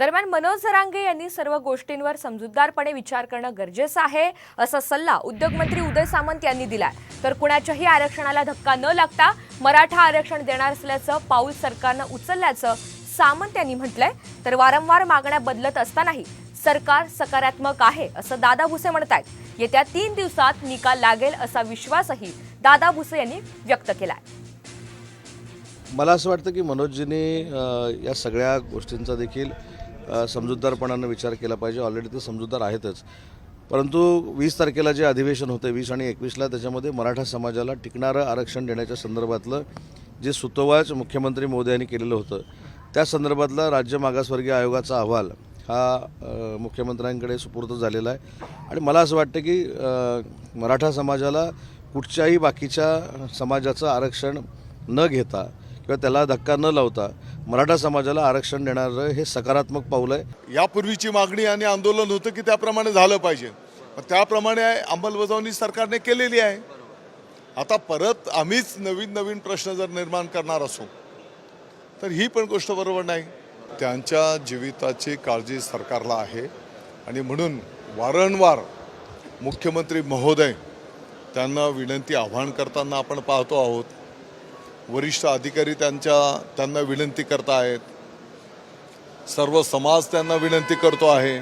दरम्यान मनोज जरांगे यांनी सर्व गोष्टींवर समजूतदारपणे विचार करणं गरजेचं आहे असा सल्ला उद्योगमंत्री उदय सामंत यांनी दिलाय. तर कुणाच्याही आरक्षणाला धक्का न लागता मराठा आरक्षण देणार असल्याचं पाऊल सरकारनं उचलल्याचं सामंत यांनी म्हटलंय. तर वारंवार मागण्या बदलत असतानाही सरकार सकारात्मक आहे असं दादा भुसे म्हणतायत. येत्या तीन दिवसात निकाल लागेल असा विश्वासही दादा भुसे यांनी व्यक्त केलाय. मला असं वाटतं की मनोजजीने या सगळ्या गोष्टींचा देखील समजूतदारपणानं विचार केला पाहिजे. ऑलरेडी ते समजूतदार आहेतच. परंतु वीस तारखेला जे अधिवेशन होतं वीस आणि एकवीसला त्याच्यामध्ये मराठा समाजाला टिकणारं आरक्षण देण्याच्या संदर्भातलं जे सुतोवाच मुख्यमंत्री मोदयांनी केलेलं होतं त्या संदर्भातला राज्य मागासवर्गीय आयोगाचा अहवाल हा मुख्यमंत्र्यांकडे सुपूर्द झालेला आहे. आणि मला असं वाटतं की मराठा समाजाला कुठच्याही बाकीच्या समाजाचं आरक्षण न घेता किंवा त्याला धक्का न लावता मराठा समाजाला आरक्षण देणारं हे सकारात्मक पाऊल आहे. यापूर्वीची मागणी आणि आंदोलन होतं की त्याप्रमाणे झालं पाहिजे. पण त्याप्रमाणे अंमलबजावणी सरकारने केलेली आहे. आता परत आम्हीच नवीन नवीन प्रश्न जर निर्माण करणार असू तर ही पण गोष्ट बरोबर नाही. त्यांच्या जीविताची काळजी सरकारला आहे. आणि म्हणून वारंवार मुख्यमंत्री महोदय त्यांना विनंती आव्हान करताना आपण पाहतो आहोत वरिष्ठ अधिकारी त्यांच्या त्यांना विनंती करत आहेत सर्व समाज त्यांना विनंती करतो आहे.